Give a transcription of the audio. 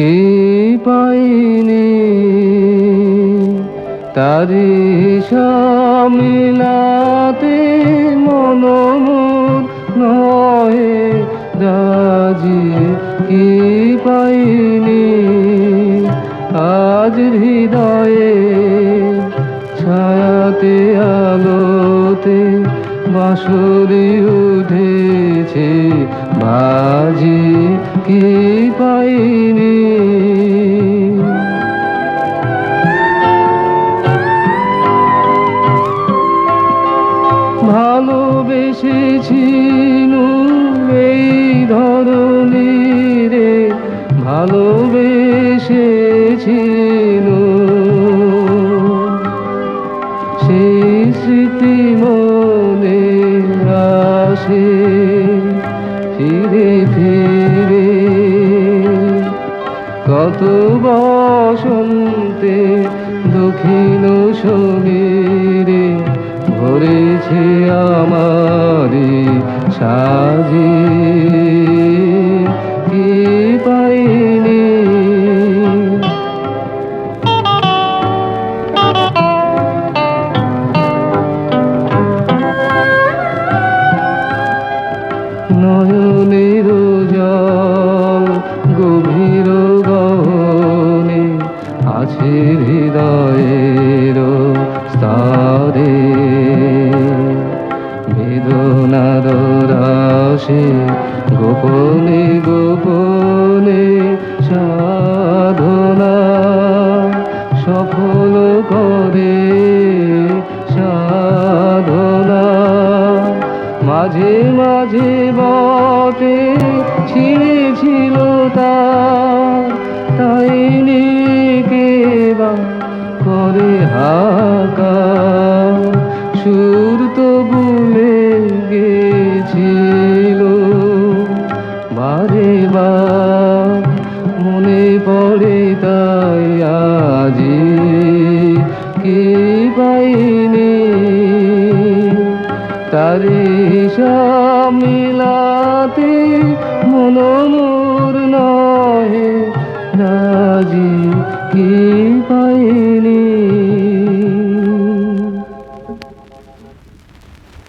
কে পাইনি? তারি মিলাতে মনমুদ নহে রাজি কি পাইনি? আজ হৃদয়ে ছায়াতে আলোতে বাঁশুরি উঠেছে। বাজি কি পাই ভালোবেসেছি এই ধরনের ভালোবেসেছি সেই স্মৃতি মনে আসে ফিরে ফিরে। কত বসন্তে দক্ষিণ ভরেছে আমারে সাজে গোপনে গোপনে সাধনা সফল করে সাধনা। মাঝে মাঝে বটে ছিঁড়েছিল তার তাই নিকে করে হাকা। সুর হৃদয় আজি কি বাইনি তারি মিলাতে মনোমোর নহে রাজি কি বাইনি